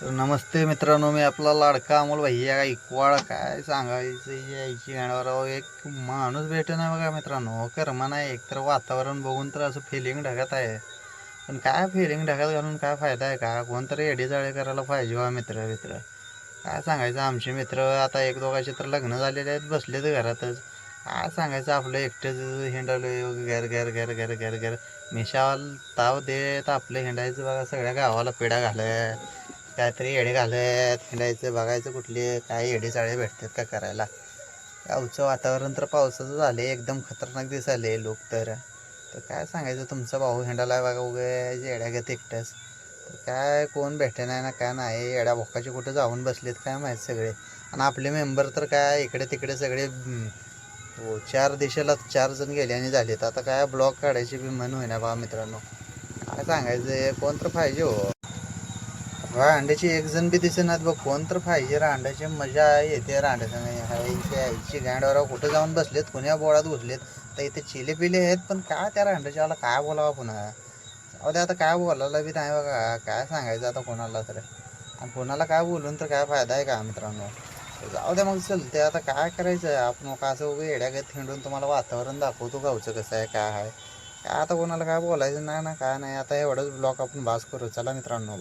तर नमस्ते मित्रांनो मी आपला लाडका अमोल भैया इकवाळ काय सांगायचं यायची गाण्यावर एक माणूस भेटे ना बघा मित्रांनो. कर्मा नाही एक तर वातावरण बघून तर असं फिलिंग ढगत आहे. पण काय फिलिंग ढगत घालून काय फायदा आहे का? कोणतरी एडीजाळे करायला पाहिजे वा मित्र मित्र काय सांगायचं आमचे मित्र आता एक दोघांचे तर लग्न झालेले आहेत बसलेत घरातच. काय सांगायचं आपलं एकटंच हिंडालोय घर घर घर घर घर घर. मिशावाल ताव देत आपलं हिंडायचं बघा सगळ्या गावाला पिढा घालाय काहीतरी येडे घालत हिंडायचं बघायचं कुठले काय येडे चाळे भेटतात का करायला. गावचं वातावरण तर पावसाचं झाले एकदम खतरनाक दिसाले लोक तर. तर काय सांगायचं तुमचा भाऊ हिंडाला बघा उगे येड्या घेत एकटंच. तर काय कोण भेटे नाही ना काय नाही येड्या भोकाचे कुठं जाऊन बसलेत काय माहीत सगळे. आणि आपले मेंबर तर काय इकडे तिकडे सगळे हो चार दिशेला चार जण गेले आणि झालेत. आता काय ब्लॉग काढायची बी मन होईना बा मित्रांनो. काय सांगायचं कोण तर पाहिजे हो. रांड्याची एक जण बी दिसेनात बघ कोण तर पाहिजे रांड्याची मजा येते रांड्याचं नाही हायची आईची गांडवर कुठं जाऊन बसलेत कुण्या बोळात घुसलेत तर इथे चिले पिले आहेत पण काय त्या रांड्याच्या काय बोलावं पुन्हा? अहो ते आता काय बोलायला बी नाही बघा काय सांगायचं आता कोणाला तर. आणि कोणाला काय बोलून तर काय फायदा आहे का मित्रांनो? जाऊ दे मग चल ते आता काय करायचं आहे? आपण मग असं उभं येड्यागत हिंडून तुम्हाला वातावरण दाखवतो गावचं कसं आहे काय आहे. काय आता कोणाला काय बोलायचं नाही ना काय नाही. आता एवढंच ब्लॉक आपण बास करू. चला मित्रांनो.